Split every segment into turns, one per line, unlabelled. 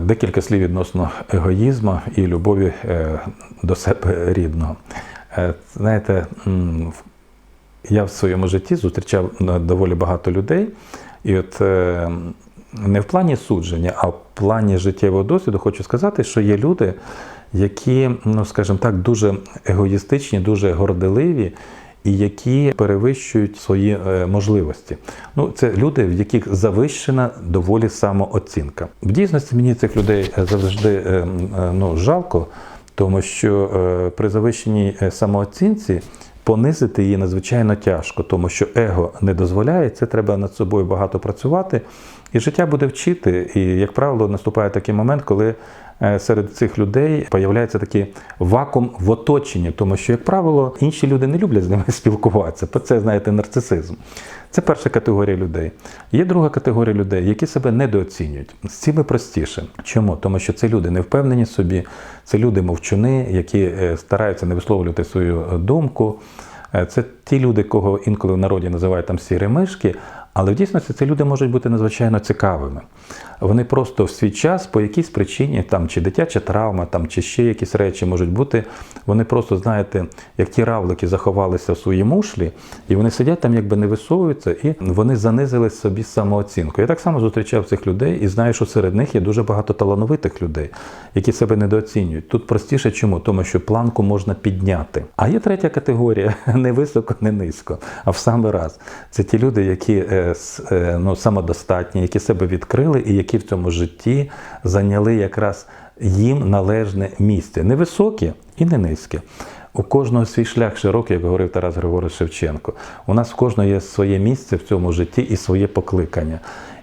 Декілька слів відносно егоїзму і любові е, до себе рідного. Е, Знаєте, я в своєму житті зустрічав е, доволі багато людей, і от не в плані судження, а в плані життєвого досвіду хочу сказати, що є люди, які, ну скажімо так, дуже егоїстичні, дуже горделиві. І які перевищують свої е, можливості. Ну, це люди, в яких завищена доволі самооцінка. В дійсності мені цих людей е, завжди е, ну, жалко, тому що при завищеній самооцінці понизити її надзвичайно тяжко, тому що его не дозволяє, це треба над собою багато працювати. І життя буде вчити. І, як правило, наступає такий момент, коли е, серед цих людей появляється такий вакуум в оточенні, тому що, як правило, інші люди не люблять з ними спілкуватися. Це, знаєте, нарцисизм. Це перша категорія людей. Є друга категорія людей, які себе недооцінюють. З цими простіше. Чому? Тому що це люди не впевнені собі, це люди мовчуни, які е, стараються не висловлювати свою е, думку. Це ті люди, кого інколи в народі називають там сірі мишки, але в дійсності ці люди можуть бути надзвичайно цікавими. Вони просто в свій час по якійсь причині, там чи дитяча травма, там чи ще якісь речі можуть бути. Вони просто, знаєте, як ті равлики заховалися в своїй мушлі, і вони сидять там, якби не висовуються, і вони занизили собі самооцінку. Я так само зустрічав цих людей і знаю, що серед них є дуже багато талановитих людей, які себе недооцінюють. Тут простіше чому? Тому що планку можна підняти. А є третя категорія не високо, не низько, а в самий раз. Це ті люди, які е, ну, самодостатні, які себе відкрили і які в цьому житті зайняли якраз їм належне місце. Не високе і не низьке. У кожного свій шлях широкий, як говорив Тарас Григорович Шевченко. У нас в кожного є своє місце в цьому житті і своє покликання.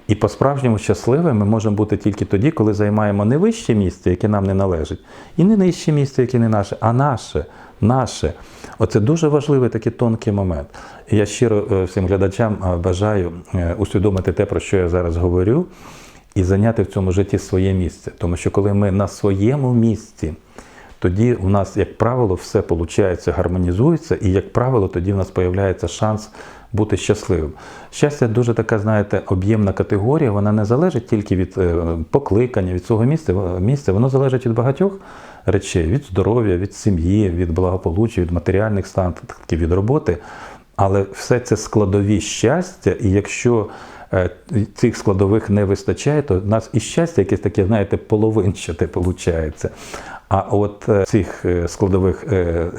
І по-справжньому щасливими ми можемо бути тільки тоді, коли займаємо не вище місце, яке нам не належить, і не нижче місце, яке не наше, а наше, наше. Оце дуже важливий такий тонкий момент. І я щиро е, всім глядачам е, бажаю е, усвідомити те, про що я зараз говорю, і зайняти в цьому житті своє місце. Тому що коли ми на своєму місці, тоді у нас, як правило, все виходить, гармонізується, і, як правило, тоді в нас з'являється шанс бути щасливим. Щастя дуже така, знаєте, об'ємна категорія, вона не залежить тільки від е, покликання, від місця, місця, воно залежить від багатьох речей: від здоров'я, від сім'ї, від благополуччя, від матеріальних статків, від роботи. Але все це складові щастя, і якщо е, цих складових не вистачає, то в нас і щастя якесь таке, знаєте, половинчате виходить. А от е, цих е, складових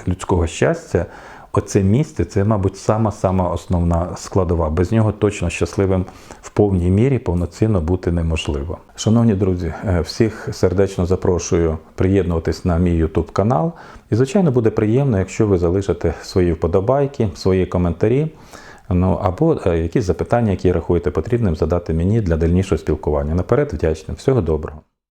людського щастя, оце місце, це, мабуть, сама-сама основна складова. Без нього точно щасливим в повній мірі повноцінно бути неможливо. Шановні друзі, е, всіх сердечно запрошую приєднуватись на мій YouTube канал. І, звичайно, буде приємно, якщо ви залишите свої вподобайки, свої коментарі. Ну або е, якісь запитання, які рахуєте потрібним задати мені для дальнішого спілкування. Наперед вдячним. Всього доброго.